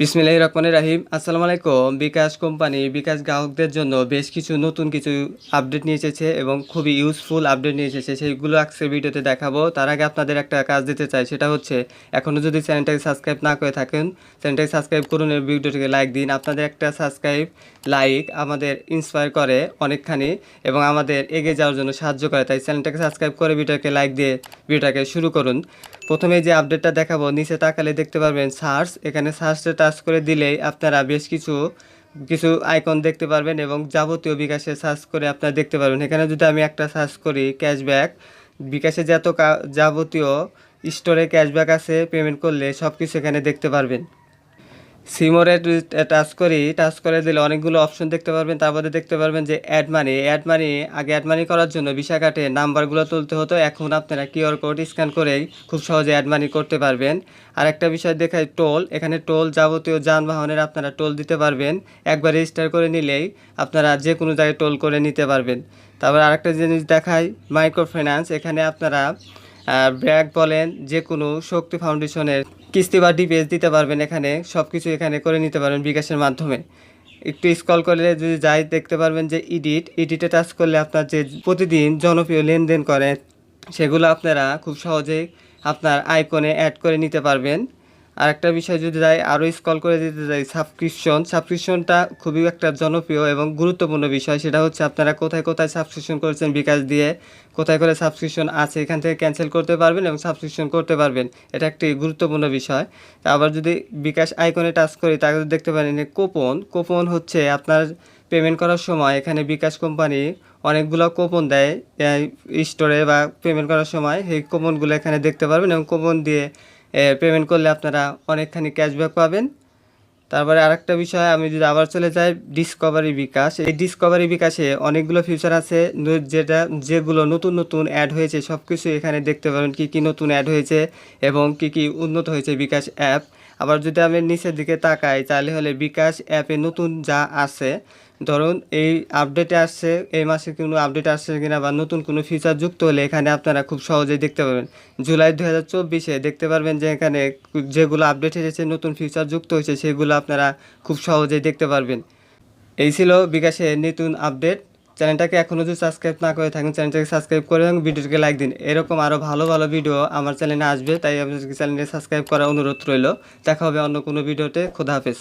বিসমিল্লাহ রহমানির রাহিম। আসসালামু আলাইকুম। বিকাশ কোম্পানি, বিকাশ গ্রাহকদের জন্য বেশ কিছু নতুন কিছু আপডেট নিয়ে এসেছে এবং খুবই ইউজফুল আপডেট নিয়ে এসেছে। সেইগুলো আজকের ভিডিওতে দেখাবো। তার আগে আপনাদের একটা কাজ দিতে চাই, সেটা হচ্ছে এখনও যদি চ্যানেলটাকে সাবস্ক্রাইব না করে থাকেন, চ্যানেলটাকে সাবস্ক্রাইব করুন এবং ভিডিওটিকে লাইক দিন। আপনাদের একটা সাবস্ক্রাইব লাইক আমাদের ইন্সপায়ার করে অনেকখানি এবং আমাদের এগিয়ে যাওয়ার জন্য সাহায্য করে। তাই চ্যানেলটাকে সাবস্ক্রাইব করে ভিডিওকে লাইক দিয়ে ভিডিওটাকে শুরু করুন। প্রথমে যে আপডেটটা দেখাবো, নিচে তাকালে দেখতে পারবেন সার্চ। এখানে সার্চে করে দিলেই আপনারা বেশ কিছু কিছু আইকন দেখতে পারবেন এবং যাবতীয় বিকাশে সার্চ করে আপনারা দেখতে পারবেন। এখানে যদি আমি একটা সার্চ করি ক্যাশব্যাক বিকাশে যত যাবতীয় স্টোরে ক্যাশব্যাক আছে পেমেন্ট করলে সব কিছু এখানে দেখতে পারবেন। সিমোরে টাচ করি টাচ করে দিলে অনেকগুলো অপশন দেখতে পারবেন। তারপরে দেখতে পারবেন যে অ্যাড মানি অ্যাড মানি আগে অ্যাড মানি করার জন্য ভিসা কাটে নাম্বারগুলো তুলতে হতো। এখন আপনারা কিউআর কোড স্ক্যান করেই খুব সহজে অ্যাড মানি করতে পারবেন। আর একটা বিষয় দেখাই টোল এখানে টোল যাবতীয় যানবাহনের আপনারা টোল দিতে পারবেন। একবার রেজিস্টার করে নিলেই আপনারা যে কোনো জায়গায় টোল করে নিতে পারবেন। তারপর আরেকটা জিনিস দেখাই মাইক্রো ফাইন্যান্স এখানে আপনারা ব্র্যাক বলেন যে কোনো শক্তি ফাউন্ডেশনের কিস্তি বা ডিপিএস দিতে পারবেন এখানে সব কিছু এখানে করে নিতে পারবেন বিকাশের মাধ্যমে। একটু স্কল করলে যদি যাই দেখতে পারবেন যে ইডিট ইডিটে টাচ করলে আপনার যে প্রতিদিন জনপ্রিয় লেনদেন করেন, সেগুলো আপনারা খুব সহজেই আপনার আইকনে অ্যাড করে নিতে পারবেন। আর একটা বিষয় যদি যাই আরও স্কল করে দিতে যাই সাবস্ক্রিপশন সাবস্ক্রিপশনটা খুবই একটা জনপ্রিয় এবং গুরুত্বপূর্ণ বিষয়। সেটা হচ্ছে আপনারা কোথায় কোথায় সাবস্ক্রিপশন করেছেন বিকাশ দিয়ে, কোথায় করে সাবস্ক্রিপশন আছে, এখান থেকে ক্যান্সেল করতে পারবেন এবং সাবস্ক্রিপশন করতে পারবেন। এটা একটি গুরুত্বপূর্ণ বিষয়। আবার যদি বিকাশ আইকনে টাচ করি তাকে দেখতে পারেন কোপন কোপন হচ্ছে আপনার পেমেন্ট করার সময় এখানে বিকাশ কোম্পানি অনেকগুলো কোপন দেয় স্টোরে বা পেমেন্ট করার সময়। সেই কোপনগুলো এখানে দেখতে পারবেন এবং কোপন দিয়ে পেমেন্ট করলে আপনারা অনেকখানি ক্যাশব্যাক পাবেন। তারপরে আরেকটা বিষয়, আমি যদি আবার চলে যাই ডিসকভারি বিকাশ। এই ডিসকভারি বিকাশে অনেকগুলো ফিউচার আছে। যেটা যেগুলো নতুন নতুন অ্যাড হয়েছে সব কিছু এখানে দেখতে পাবেন কি কি নতুন অ্যাড হয়েছে এবং কি কি উন্নত হয়েছে বিকাশ অ্যাপ আবার যদি আমি নিচের দিকে তাকাই, তাহলে হলে বিকাশ অ্যাপে নতুন যা আছে, ধরুন এই আপডেটে আসছে, এই মাসে কোনো আপডেট আসছে কিনা বা নতুন কোনো ফিচার যুক্ত হলে এখানে আপনারা খুব সহজেই দেখতে পাবেন জুলাই দু হাজার চব্বিশে দেখতে পারবেন যে এখানে যেগুলো আপডেট এসেছে, নতুন ফিচার যুক্ত হয়েছে, সেগুলো আপনারা খুব সহজেই দেখতে পারবেন। এই ছিল বিকাশের নতুন আপডেট। চ্যানেলটাকে এখনও যদি সাবস্ক্রাইব না করে থাকেন, চ্যানেলটাকে সাবস্ক্রাইব করে এবং ভিডিওটিকে লাইক দিন। এরকম আরও ভালো ভালো ভিডিও আমার চ্যানেলে আসবে, তাই আপনাদেরকে চ্যানেলটি সাবস্ক্রাইব করার অনুরোধ রইল। দেখা হবে অন্য কোনো ভিডিওতে খোদা হাফেজ।